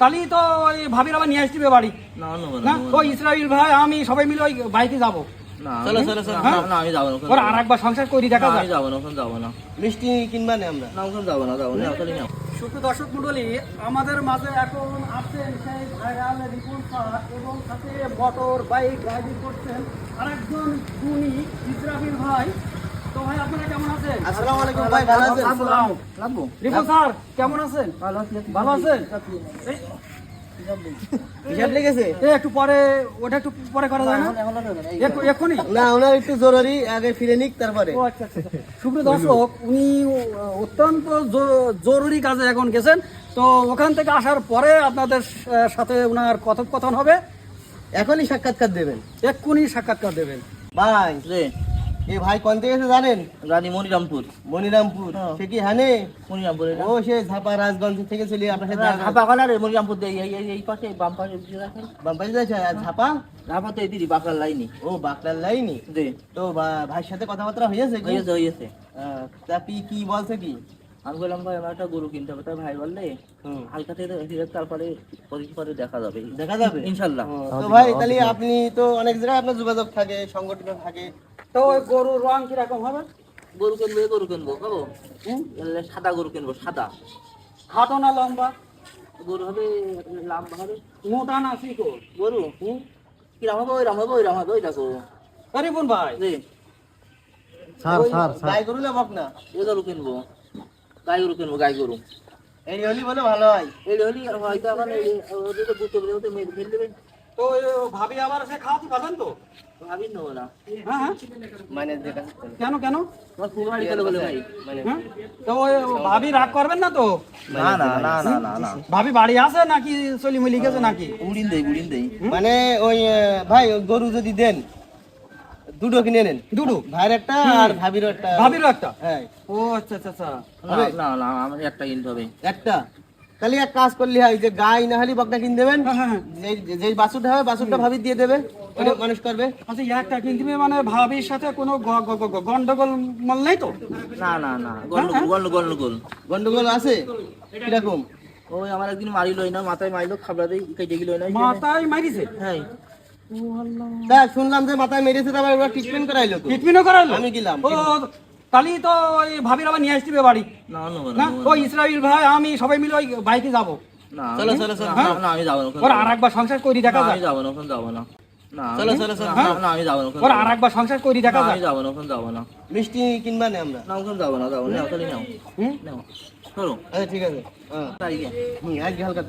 তাহলেই তো ওই ভাবির আবার নিয়ে আসবে বাড়ি। না না না ওই ইসরাইল ভাই আমি সবাই মিলে ওই বাইকে যাব। চলো, চলো, চলো। না, না আমি যাব না ওখানে। আর একবার সংসার করি দেখা আমি যাব না ওখানে যাব না। মিষ্টি কিনবা না আমরা? না ওখানে যাব না যাব না ওখানে নাও সুপ্রিয় দর্শক মন্ডলী আমাদের মাঝে এখন আছেন সেই ভাইরাল রিপন স্যার এবং সাথে মোটর বাইক ড্রাইভিং করছেন আরেকজন গুণী ইসরাফিল ভাই তো ভাই আপনারা কেমন আছেন আসসালামু আলাইকুম ভাই ভালো আছেন? লাগবো রিপন স্যার কেমন আছেন? ভালো আছেন? হিসাব লেগেছে? একটু পরে ওটা একটু পরে করা যায় না? এক্ষুনি? না ওনার একটু জরুরি আগে ফিরে নিক তারপরে। ও আচ্ছা আচ্ছা সুপ্রিয় দর্শক উনি অত্যন্ত জরুরি কাজে এখন গেছেন। তো ওখান থেকে আসার পরে আপনাদের সাথে ওনার কথোপকথন হবে। এখনই সাক্ষাৎকার দেবেন। এক্ষুনি সাক্ষাৎকার দেবেন। ভাই এই ভাই কোন থেকে এসে জানেন? রানী মনিরামপুর। মনিরামপুর। হ্যাঁ। সে কি হানে? মনিরামপুর ও সে ঝাপা রাজগঞ্জ থেকে চলে আপনার সাথে দেখা- ধাপা কানা রে মনিরামপুর দিয়ে এই পাশে বাম পাশে দিয়ে রাখেন। যাচ্ছে আর ঝাপা? ধাপা তো এই দিদি বাঁকার লাইনি। ও বাকলার লাইনি? দে তো ভাইয়ের সাথে কথাবার্তা হয়েছে হয়েছে হয়েছে। তা কি কি বলছে কি? আমি বললাম ভাই আমার একটা গরু কিনতে হবে। তার ভাই বললে হালকা থেকে তারপরে পরে পরে দেখা যাবে। দেখা যাবে? ইনশাল্লাহ। তো ভাই তাহলে আপনি তো অনেক জায়গায় আপনার যোগাযোগ থাকে সংগঠিত থাকে। তো ওই গরুর রং কীরকম হবে? গরু কিনবো গরু কিনবো খাব। সাদা গরু কিনবো সাদা। খাটো না লম্বা? গরু হবে লাম্বা হবে। মোটা না শিকড়? গরু? হুম? কিরাম হবে ওইরাম হবে ওইরাম হবে ওই দেখো। রিপন ভাই। রে ওই গাই গরু না বক না। এ গরু কিনবো। গাই গরু কিনবো গাই গরু। এই হলি বলে ভালো হয়। এই হলি হয়তো এখন এই ওদের তো বুঝতে মেয়ে ফেলে তো ভাবি আবার সে খাওয়াতে পারবেন তো? ভাবি নেব না। হ্যাঁ মানে কেন কেন? তোমার ফুল বাড়ি চলে বলে ভাই? তো ওই ভাবি রাগ করবেন না তো? না না না না না না। ভাবি বাড়ি আছে নাকি চলি মিলি গেছে নাকি? উড়িন দেই উড়িন দেই। মানে ওই ভাই গরু যদি দেন দুটো কিনে নেন। দুটো? ভাইয়ের একটা আর ভাবিরও একটা। ভাবিরও একটা? হ্যাঁ। ও আচ্ছা আচ্ছা আচ্ছা। না না না আমার একটা কিনতে হবে। একটা? তাহলে এক কাজ করলে হয় যে গাই না হলে বকনা কিনে দেবেন। হ্যাঁ, হ্যাঁ, হ্যাঁ। যে বাছুরটা হবে বাছুরটা ভাবি দিয়ে দেবে মানুষ করবে। আচ্ছা একটা কিনতে হবে মানে ভাবির সাথে কোনো গন্ডগোল মল নেই তো? না না না গন্ডগোল গন্ডগোল। গন্ডগোল আছে? কীরকম? ওই আমার একদিন মারি লই না মাথায় মাইলো খাবলা দেই কেটে গেল না মাথায় মারিছে? হ্যাঁ। তা শুনলাম যে মাথায় মেরেছে তারপর ট্রিটমেন্ট করাইলো ট্রিটমেন্টও করালো আমি গেলাম। তাহলেই তো ওই ভাবির আবার নিয়ে আসবে বাড়ি। না নেব না না ওই ইসরাইল ভাই আমি সবাই মিলে ওই বাইকে যাব। না চলো, চলো, চলো। না, না আমি যাব না ওখানে আর একবার সংসার করি দেখা না, যায় যাব না ওখানে যাব না। না চলো, আমি- চলো, চলো। না, না আমি যাব না ওখানে আর একবার সংসার করি দেখা না, যায় যাব না ওখানে যাব না। মিষ্টি কিনবা না আমরা। না ওখানে যাব না যাব না। ওখানে নাও হুম? নাও। সরো। আচ্ছা ঠিক আছে। হ্যাঁ। তাই গিয়ে। হুম, আজকে হালকা